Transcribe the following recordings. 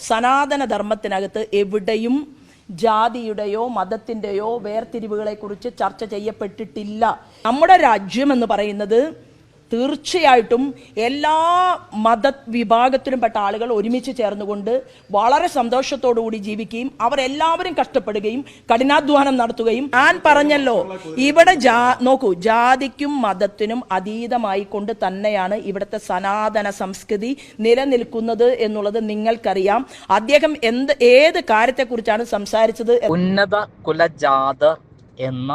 സനാതന ധർമ്മത്തിനകത്ത് എവിടെയും ജാതിയുടെയോ മതത്തിന്റെയോ വേർതിരിവുകളെക്കുറിച്ച് ചർച്ച ചെയ്യപ്പെട്ടിട്ടില്ല. നമ്മുടെ രാജ്യം എന്ന് പറയുന്നത് തീർച്ചയായിട്ടും എല്ലാ മത വിഭാഗത്തിലും പെട്ട ആളുകൾ ഒരുമിച്ച് ചേർന്നുകൊണ്ട് വളരെ സന്തോഷത്തോടുകൂടി ജീവിക്കുകയും അവരെല്ലാവരും കഷ്ടപ്പെടുകയും കഠിനാധ്വാനം നടത്തുകയും ഞാൻ പറഞ്ഞല്ലോ ഇവിടെ ജാ നോക്കൂ ജാതിക്കും മതത്തിനും അതീതമായി കൊണ്ട് തന്നെയാണ് ഇവിടുത്തെ സനാതന സംസ്കൃതി നിലനിൽക്കുന്നത് എന്നുള്ളത് നിങ്ങൾക്കറിയാം. അദ്ദേഹം എന്ത് ഏത് കാര്യത്തെക്കുറിച്ചാണ് സംസാരിച്ചത്? ഉന്നത കുലജാത എന്ന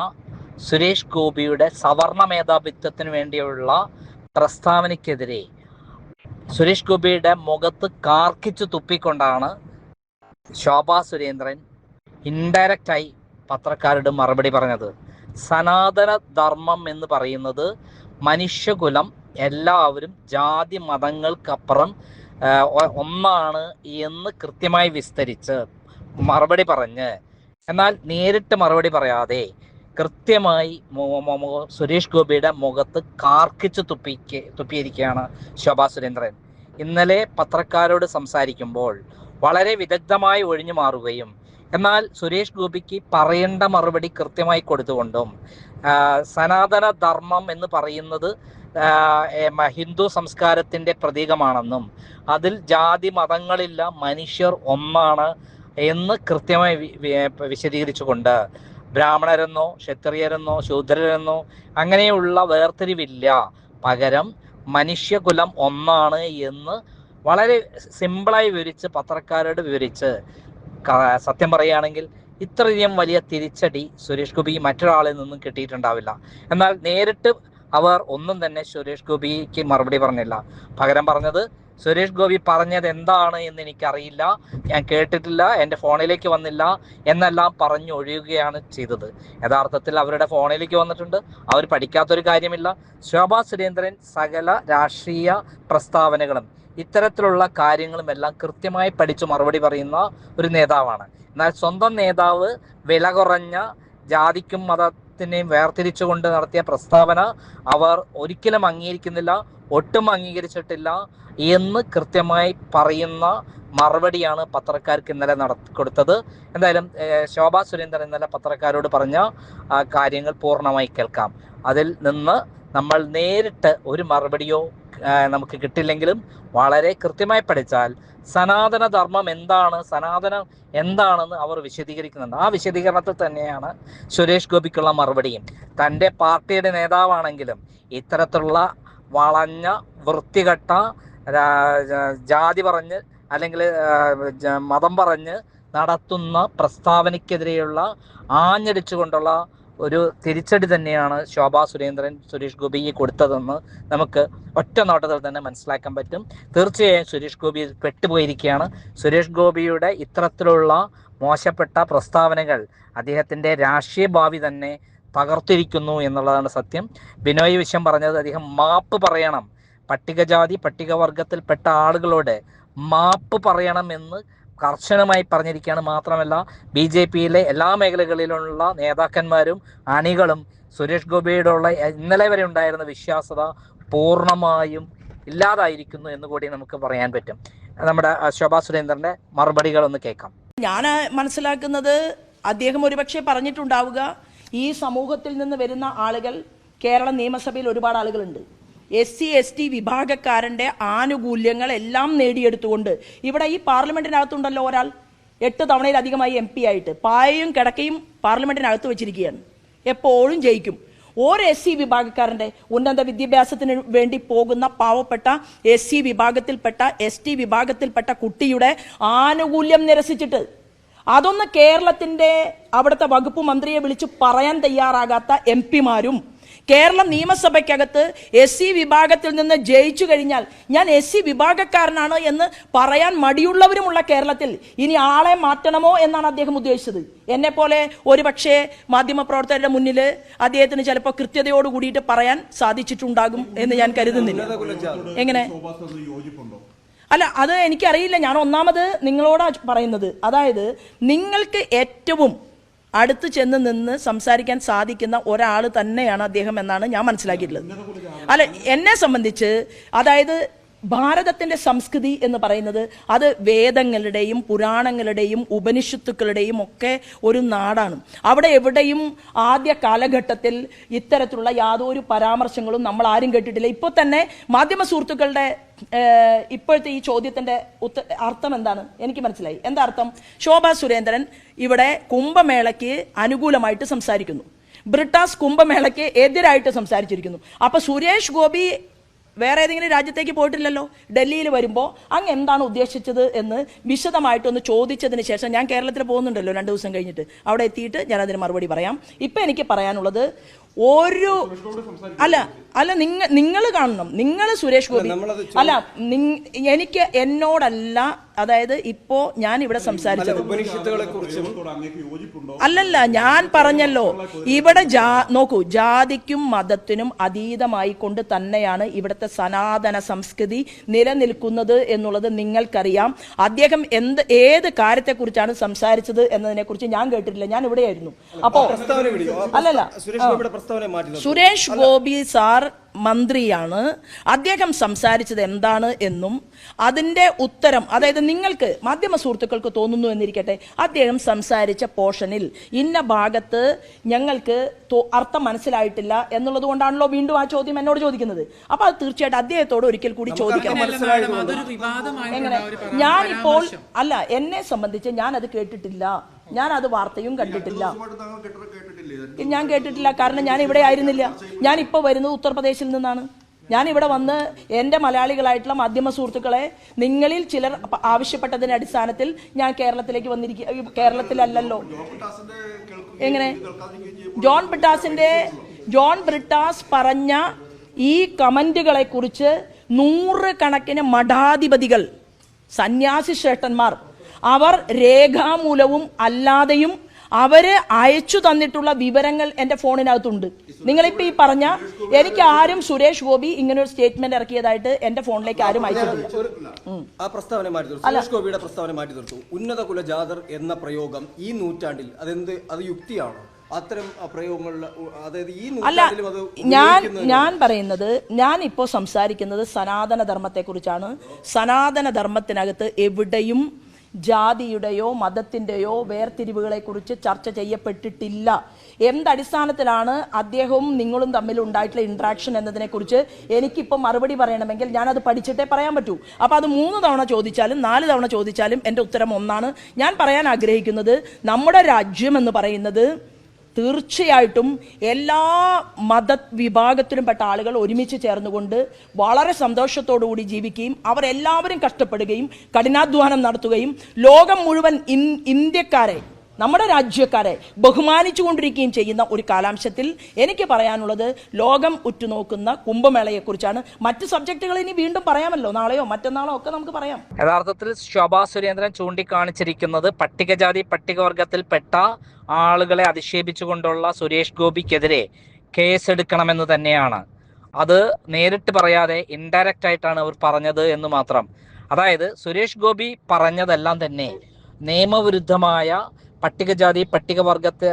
സുരേഷ് ഗോപിയുടെ സവർണ മേധാവിത്വത്തിന് വേണ്ടിയുള്ള പ്രസ്താവനയ്ക്കെതിരെ സുരേഷ് ഗോപിയുടെ മുഖത്ത് കാർക്കിച്ചു തുപ്പിക്കൊണ്ടാണ് ശോഭാ സുരേന്ദ്രൻ ഇൻഡയറക്റ്റായി പത്രക്കാരുടെ മറുപടി പറഞ്ഞത്. സനാതന ധർമ്മം എന്ന് പറയുന്നത് മനുഷ്യകുലം എല്ലാവരും ജാതി മതങ്ങൾക്കപ്പുറം ഒന്നാണ് എന്ന് കൃത്യമായി വിസ്തരിച്ച് മറുപടി പറഞ്ഞ്. എന്നാൽ നേരിട്ട് മറുപടി പറയാതെ കൃത്യമായി സുരേഷ് ഗോപിയുടെ മുഖത്ത് കാർക്കിച്ച് തുപ്പിക്ക് തുപ്പിയിരിക്കുകയാണ് ശോഭാ സുരേന്ദ്രൻ. ഇന്നലെ പത്രക്കാരോട് സംസാരിക്കുമ്പോൾ വളരെ വിദഗ്ധമായി ഒഴിഞ്ഞു മാറുകയും എന്നാൽ സുരേഷ് ഗോപിക്ക് പറയേണ്ട മറുപടി കൃത്യമായി കൊടുത്തുകൊണ്ടും സനാതന ധർമ്മം എന്ന് പറയുന്നത് ഹിന്ദു സംസ്കാരത്തിന്റെ പ്രതീകമാണെന്നും അതിൽ ജാതി മതങ്ങളില്ല മനുഷ്യർ ഒന്നാണ് എന്ന് കൃത്യമായി വിശദീകരിച്ചുകൊണ്ട് ബ്രാഹ്മണരെന്നോ ക്ഷത്രിയരെന്നോ ശൂദ്രരെന്നോ അങ്ങനെയുള്ള വേർതിരിവില്ല. പകരം മനുഷ്യകുലം ഒന്നാണ് എന്ന് വളരെ സിമ്പിളായി വിവരിച്ച് പത്രക്കാരോട് വിവരിച്ച് സത്യം പറയുകയാണെങ്കിൽ ഇത്രയധികം വലിയ തിരിച്ചടി സുരേഷ് ഗോപി മറ്റൊരാളിൽ നിന്നും കിട്ടിയിട്ടുണ്ടാവില്ല. എന്നാൽ നേരിട്ട് അവർ ഒന്നും തന്നെ സുരേഷ് ഗോപിക്ക് മറുപടി പറഞ്ഞില്ല. പകരം പറഞ്ഞത് സുരേഷ് ഗോപി പറഞ്ഞത് എന്താണ് എന്ന് എനിക്കറിയില്ല. ഞാൻ കേട്ടിട്ടില്ല എന്റെ ഫോണിലേക്ക് വന്നില്ല എന്നെല്ലാം പറഞ്ഞു ഒഴിയുകയാണ് ചെയ്തത്. യഥാർത്ഥത്തിൽ അവരുടെ ഫോണിലേക്ക് വന്നിട്ടുണ്ട്. അവർ പഠിക്കാത്തൊരു കാര്യമില്ല. ശോഭാ സുരേന്ദ്രൻ സകല രാഷ്ട്രീയ പ്രസ്താവനകളും ഇത്തരത്തിലുള്ള കാര്യങ്ങളും എല്ലാം കൃത്യമായി പഠിച്ചു മറുപടി പറയുന്ന ഒരു നേതാവാണ്. എന്നാൽ സ്വന്തം നേതാവ് വില കുറഞ്ഞ ജാതിക്കും മതത്തിനെയും വേർതിരിച്ചുകൊണ്ട് നടത്തിയ പ്രസ്താവന അവർ ഒരിക്കലും അംഗീകരിക്കുന്നില്ല ഒട്ടും അംഗീകരിച്ചിട്ടില്ല എന്ന് കൃത്യമായി പറയുന്ന മറുപടിയാണ് പത്രക്കാർക്ക് ഇന്നലെ നട കൊടുത്തത്. എന്തായാലും ശോഭാ സുരേന്ദ്രൻ ഇന്നലെ പത്രക്കാരോട് പറഞ്ഞ കാര്യങ്ങൾ പൂർണമായി കേൾക്കാം. അതിൽ നിന്ന് നമ്മൾ നേരിട്ട് ഒരു മറുപടിയോ നമുക്ക് കിട്ടില്ലെങ്കിലും വളരെ കൃത്യമായി പഠിച്ചാൽ സനാതന ധർമ്മം എന്താണ് സനാതനം എന്താണെന്ന് അവർ വിശദീകരിക്കുന്നുണ്ട്. ആ വിശദീകരണത്തിൽ തന്നെയാണ് സുരേഷ് ഗോപിക്കുള്ള മറുപടിയും. തന്റെ പാർട്ടിയുടെ നേതാവാണെങ്കിലും ഇത്തരത്തിലുള്ള വളഞ്ഞ വൃത്തികെട്ട ജാതി പറഞ്ഞ് അല്ലെങ്കിൽ മതം പറഞ്ഞ് നടത്തുന്ന പ്രസ്താവനയ്ക്കെതിരെയുള്ള ആഞ്ഞടിച്ചുകൊണ്ടുള്ള ഒരു തിരിച്ചടി തന്നെയാണ് ശോഭാ സുരേന്ദ്രൻ സുരേഷ് ഗോപിക്ക് കൊടുത്തതെന്ന് നമുക്ക് ഒറ്റ നോട്ടത്തിൽ തന്നെ മനസ്സിലാക്കാൻ പറ്റും. തീർച്ചയായും സുരേഷ് ഗോപി പെട്ടുപോയിരിക്കുകയാണ്. സുരേഷ് ഗോപിയുടെ ഇത്തരത്തിലുള്ള മോശപ്പെട്ട പ്രസ്താവനകൾ അദ്ദേഹത്തിന്റെ രാഷ്ട്രീയ ഭാവി തന്നെ തകർത്തിരിക്കുന്നു എന്നുള്ളതാണ് സത്യം. ബിനോയ് വിശ്വം പറഞ്ഞത് അദ്ദേഹം മാപ്പ് പറയണം. പട്ടികജാതി പട്ടികവർഗത്തിൽപ്പെട്ട ആളുകളോട് മാപ്പ് പറയണമെന്ന് കർശനമായി പറഞ്ഞിരിക്കുകയാണ്. മാത്രമല്ല ബി ജെ പിയിലെ എല്ലാ മേഖലകളിലുള്ള നേതാക്കന്മാരും അണികളും സുരേഷ് ഗോപിയോടുള്ള ഇന്നലെ വരെ ഉണ്ടായിരുന്ന വിശ്വാസത പൂർണമായും ഇല്ലാതായിരിക്കുന്നു എന്ന് കൂടി നമുക്ക് പറയാൻ പറ്റും. നമ്മുടെ ശോഭാ സുരേന്ദ്രന്റെ മറുപടികൾ ഒന്ന് കേൾക്കാം. ഞാൻ മനസ്സിലാക്കുന്നത് അദ്ദേഹം ഒരുപക്ഷെ പറഞ്ഞിട്ടുണ്ടാവുക ഈ സമൂഹത്തിൽ നിന്ന് വരുന്ന ആളുകൾ കേരള നിയമസഭയിൽ ഒരുപാട് ആളുകളുണ്ട്. എസ് സി എസ് ടി വിഭാഗക്കാരന്റെ ആനുകൂല്യങ്ങൾ എല്ലാം നേടിയെടുത്തുകൊണ്ട് ഇവിടെ ഈ പാർലമെന്റിനകത്തുണ്ടല്ലോ ഒരാൾ എട്ട് തവണയിലധികമായി എം പി ആയിട്ട്. പായയും കിടക്കയും പാർലമെന്റിനകത്ത് വെച്ചിരിക്കുകയാണ്. എപ്പോഴും ജയിക്കും. ഒരു എസ് സി വിഭാഗക്കാരന്റെ ഉന്നത വിദ്യാഭ്യാസത്തിന് വേണ്ടി പോകുന്ന പാവപ്പെട്ട എസ് സി വിഭാഗത്തിൽപ്പെട്ട എസ് ടി വിഭാഗത്തിൽപ്പെട്ട കുട്ടിയുടെ ആനുകൂല്യം നിരസിച്ചിട്ട് അതൊന്ന് കേരളത്തിന്റെ അവിടുത്തെ വകുപ്പ് മന്ത്രിയെ വിളിച്ച് പറയാൻ തയ്യാറാകാത്ത എം പിമാരും കേരള നിയമസഭയ്ക്കകത്ത് എസ് സി വിഭാഗത്തിൽ നിന്ന് ജയിച്ചു കഴിഞ്ഞാൽ ഞാൻ എസ് സി വിഭാഗക്കാരനാണ് എന്ന് പറയാൻ മടിയുള്ളവരുമുള്ള കേരളത്തിൽ ഇനി ആളെ മാറ്റണമോ എന്നാണ് അദ്ദേഹം ഉദ്ദേശിച്ചത്. എന്നെ പോലെ ഒരു പക്ഷേ മാധ്യമപ്രവർത്തകരുടെ മുന്നിൽ അദ്ദേഹത്തിന് ചിലപ്പോൾ കൃത്യതയോട് കൂടിയിട്ട് പറയാൻ സാധിച്ചിട്ടുണ്ടാകും എന്ന് ഞാൻ കരുതുന്നില്ല. എങ്ങനെ? അല്ല അത് എനിക്കറിയില്ല. ഞാൻ ഒന്നാമത് നിങ്ങളോടാ പറയുന്നത്. അതായത് നിങ്ങൾക്ക് ഏറ്റവും അടുത്ത് ചെന്ന് നിന്ന് സംസാരിക്കാൻ സാധിക്കുന്ന ഒരാൾ തന്നെയാണ് അദ്ദേഹം എന്നാണ് ഞാൻ മനസ്സിലാക്കിയിട്ടുള്ളത്. അല്ല എന്നെ സംബന്ധിച്ച് അതായത് ഭാരതത്തിന്റെ സംസ്കൃതി എന്ന് പറയുന്നത് അത് വേദങ്ങളുടെയും പുരാണങ്ങളുടെയും ഉപനിഷത്തുക്കളുടെയും ഒക്കെ ഒരു നാടാണ്. അവിടെ എവിടെയും ആദ്യ കാലഘട്ടത്തിൽ ഇത്തരത്തിലുള്ള യാതൊരു പരാമർശങ്ങളും നമ്മൾ ആരും കേട്ടിട്ടില്ല. ഇപ്പോൾ തന്നെ മാധ്യമ സുഹൃത്തുക്കളുടെ ഇപ്പോഴത്തെ ഈ ചോദ്യത്തിന്റെ ഉത്ത അർത്ഥം എന്താണ്? എനിക്ക് മനസ്സിലായി. എന്താ അർത്ഥം? ശോഭ സുരേന്ദ്രൻ ഇവിടെ കുംഭമേളയ്ക്ക് അനുകൂലമായിട്ട് സംസാരിക്കുന്നു. ബ്രിട്ടാസ് കുംഭമേളയ്ക്ക് എതിരായിട്ട് സംസാരിച്ചിരിക്കുന്നു. അപ്പൊ സുരേഷ് ഗോപി വേറെ ഏതെങ്കിലും രാജ്യത്തേക്ക് പോയിട്ടില്ലല്ലോ? ഡൽഹിയിൽ വരുമ്പോൾ അങ്ങ് എന്താണ് ഉദ്ദേശിച്ചത് എന്ന് വിശദമായിട്ടൊന്ന് ചോദിച്ചതിന് ശേഷം ഞാൻ കേരളത്തിൽ പോകുന്നുണ്ടല്ലോ രണ്ട് ദിവസം കഴിഞ്ഞിട്ട്. അവിടെ എത്തിയിട്ട് ഞാൻ അതിന് മറുപടി പറയാം. ഇപ്പം എനിക്ക് പറയാനുള്ളത് ഒരു അല്ല അല്ല നിങ്ങൾ നിങ്ങൾ കാണണം. നിങ്ങൾ സുരേഷ് ഗോപി. അല്ല എനിക്ക് എന്നോടല്ല അതായത് ഇപ്പോ ഞാൻ ഇവിടെ സംസാരിച്ചത്. അല്ലല്ല ഞാൻ പറഞ്ഞല്ലോ ഇവിടെ ജാ നോക്കൂ ജാതിക്കും മതത്തിനും അതീതമായി കൊണ്ട് തന്നെയാണ് ഇവിടുത്തെ സനാതന സംസ്കൃതി നിലനിൽക്കുന്നത് എന്നുള്ളത് നിങ്ങൾക്കറിയാം. അദ്ദേഹം എന്ത് ഏത് കാര്യത്തെക്കുറിച്ചാണ് സംസാരിച്ചത് എന്നതിനെ കുറിച്ച് ഞാൻ കേട്ടിട്ടില്ല. ഞാൻ ഇവിടെയായിരുന്നു. അപ്പോ അല്ലല്ല സുരേഷ് ഗോപി സാർ മന്ത്രിയാണ്. അദ്ദേഹം സംസാരിച്ചത് എന്താണ് എന്നും അതിന്റെ ഉത്തരം അതായത് നിങ്ങൾക്ക് മാധ്യമ സുഹൃത്തുക്കൾക്ക് തോന്നുന്നു എന്നിരിക്കട്ടെ അദ്ദേഹം സംസാരിച്ച പോർഷനിൽ ഇന്ന ഭാഗത്ത് ഞങ്ങൾക്ക് അർത്ഥം മനസ്സിലായിട്ടില്ല എന്നുള്ളത് കൊണ്ടാണല്ലോ വീണ്ടും ആ ചോദ്യം എന്നോട് ചോദിക്കുന്നത്. അപ്പൊ അത് തീർച്ചയായിട്ടും അദ്ദേഹത്തോട് ഒരിക്കൽ കൂടി ചോദിക്കാം. എങ്ങനെ? ഞാനിപ്പോൾ അല്ല എന്നെ സംബന്ധിച്ച് ഞാൻ അത് കേട്ടിട്ടില്ല. ഞാൻ അത് വാർത്തയും കണ്ടിട്ടില്ല. ഞാൻ കേട്ടിട്ടില്ല. കാരണം ഞാൻ ഇവിടെ ആയിരുന്നില്ല. ഞാൻ ഇപ്പോൾ വരുന്നത് ഉത്തർപ്രദേശിൽ നിന്നാണ്. ഞാൻ ഇവിടെ വന്ന് എന്റെ മലയാളികളായിട്ടുള്ള മാധ്യമ സുഹൃത്തുക്കളെ നിങ്ങളിൽ ചിലർ ആവശ്യപ്പെട്ടതിന്റെ ആവശ്യപ്പെട്ടതിന്റെ അടിസ്ഥാനത്തിൽ ഞാൻ കേരളത്തിലേക്ക് വന്നിരിക്കുക കേരളത്തിലല്ലല്ലോ. എങ്ങനെ? ജോൺ ബ്രിട്ടാസിന്റെ ജോൺ ബ്രിട്ടാസ് പറഞ്ഞ ഈ കമന്റുകളെ കുറിച്ച് നൂറുകണക്കിന് മഠാധിപതികൾ സന്യാസി ശ്രേഷ്ഠന്മാർ അവർ രേഖാമൂലവും അല്ലാതെയും അവർ അയച്ചു തന്നിട്ടുള്ള വിവരങ്ങൾ എന്റെ ഫോണിനകത്തുണ്ട്. നിങ്ങളിപ്പോ ഈ പറഞ്ഞ എനിക്ക് ആരും സുരേഷ് ഗോപി ഇങ്ങനെ ഒരു സ്റ്റേറ്റ്മെന്റ് ഇറക്കിയതായിട്ട് എന്റെ ഫോണിലേക്ക് ആരും അയച്ചിട്ടില്ല ആ പ്രസ്താവന മാറ്റി തീർത്തു. സുരേഷ് ഗോപിയുടെ പ്രസ്താവന മാറ്റി ഉന്നത കുലജാതർ എന്ന പ്രയോഗം ഈ നൂറ്റാണ്ടിൽ അതെന്ത് അത് യുക്തിയാണോ? അത്തരം പ്രയോഗങ്ങളിൽ അതായത് ഈ അല്ല ഞാൻ ഞാൻ പറയുന്നത് ഞാൻ ഇപ്പോൾ സംസാരിക്കുന്നത് സനാതന ധർമ്മത്തെക്കുറിച്ചാണ് സനാതന ധർമ്മത്തിനകത്ത് എവിടെയും ജാതിയുടെയോ മതത്തിന്റെയോ വേർതിരിവുകളെക്കുറിച്ച് ചർച്ച ചെയ്യപ്പെട്ടിട്ടില്ല. എന്തടിസ്ഥാനത്തിലാണ് അദ്ദേഹവും നിങ്ങളും തമ്മിൽ ഉണ്ടായിട്ടുള്ള ഇൻട്രാക്ഷൻ എന്നതിനെക്കുറിച്ച് എനിക്കിപ്പോൾ മറുപടി പറയണമെങ്കിൽ ഞാനത് പഠിച്ചിട്ടേ പറയാൻ പറ്റൂ. അപ്പോൾ അത് മൂന്ന് തവണ ചോദിച്ചാലും നാല് തവണ ചോദിച്ചാലും എന്റെ ഉത്തരം ഒന്നാണ്. ഞാൻ പറയാൻ ആഗ്രഹിക്കുന്നത് നമ്മുടെ രാജ്യം എന്ന് പറയുന്നത് തീർച്ചയായിട്ടും എല്ലാ മത വിഭാഗത്തിലും പെട്ട ആളുകൾ ഒരുമിച്ച് ചേർന്നുകൊണ്ട് വളരെ സന്തോഷത്തോടുകൂടി ജീവിക്കുകയും അവരെല്ലാവരും കഷ്ടപ്പെടുകയും കഠിനാധ്വാനം നടത്തുകയും ലോകം മുഴുവൻ ഇന്ത്യക്കാരെ നമ്മുടെ രാജ്യക്കാരെ ബഹുമാനിച്ചുകൊണ്ടിരിക്കുകയും ചെയ്യുന്ന ഒരു കാലാംശത്തിൽ എനിക്ക് പറയാനുള്ളത് ലോകം ഉറ്റുനോക്കുന്ന കുംഭമേളയെക്കുറിച്ചാണ്. മറ്റ് സബ്ജക്റ്റുകൾ ഇനി വീണ്ടും പറയാമല്ലോ. നാളെയോ മറ്റന്നാളോ ഒക്കെ നമുക്ക് പറയാം. യഥാർത്ഥത്തിൽ ശോഭാ സുരേന്ദ്രൻ ചൂണ്ടിക്കാണിച്ചിരിക്കുന്നത് പട്ടികജാതി പട്ടികവർഗത്തിൽപ്പെട്ട ആളുകളെ അധിക്ഷേപിച്ചുകൊണ്ടുള്ള സുരേഷ് ഗോപിക്കെതിരെ കേസെടുക്കണമെന്ന് തന്നെയാണ്. അത് നേരിട്ട് പറയാതെ ഇൻഡയറക്റ്റ് ആയിട്ടാണ് അവർ പറഞ്ഞത് എന്ന് മാത്രം. അതായത് സുരേഷ് ഗോപി പറഞ്ഞതെല്ലാം തന്നെ നിയമവിരുദ്ധമായ പട്ടികജാതി പട്ടികവർഗത്തെ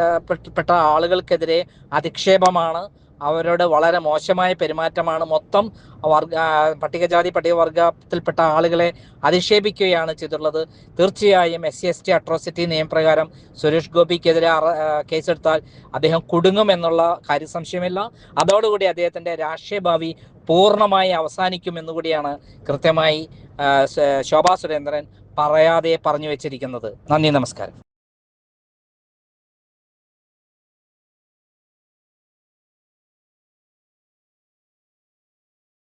പെട്ട ആളുകൾക്കെതിരെ അധിക്ഷേപമാണ്. അവരോട് വളരെ മോശമായ പെരുമാറ്റമാണ്. മൊത്തം വർഗ പട്ടികജാതി പട്ടികവർഗത്തിൽപ്പെട്ട ആളുകളെ അധിക്ഷേപിക്കുകയാണ് ചെയ്തിട്ടുള്ളത്. തീർച്ചയായും S C S T atrocity നിയമപ്രകാരം സുരേഷ് ഗോപിക്കെതിരെ കേസെടുത്താൽ അദ്ദേഹം കുടുങ്ങും എന്നുള്ള കാര്യ സംശയമില്ല. അതോടുകൂടി അദ്ദേഹത്തിന്റെ രാഷ്ട്രീയ ഭാവി പൂർണമായി അവസാനിക്കും എന്നുകൂടിയാണ് കൃത്യമായി ശോഭാ സുരേന്ദ്രൻ പറയാതെ പറഞ്ഞു വെച്ചിരിക്കുന്നത്. നന്ദി നമസ്കാരം.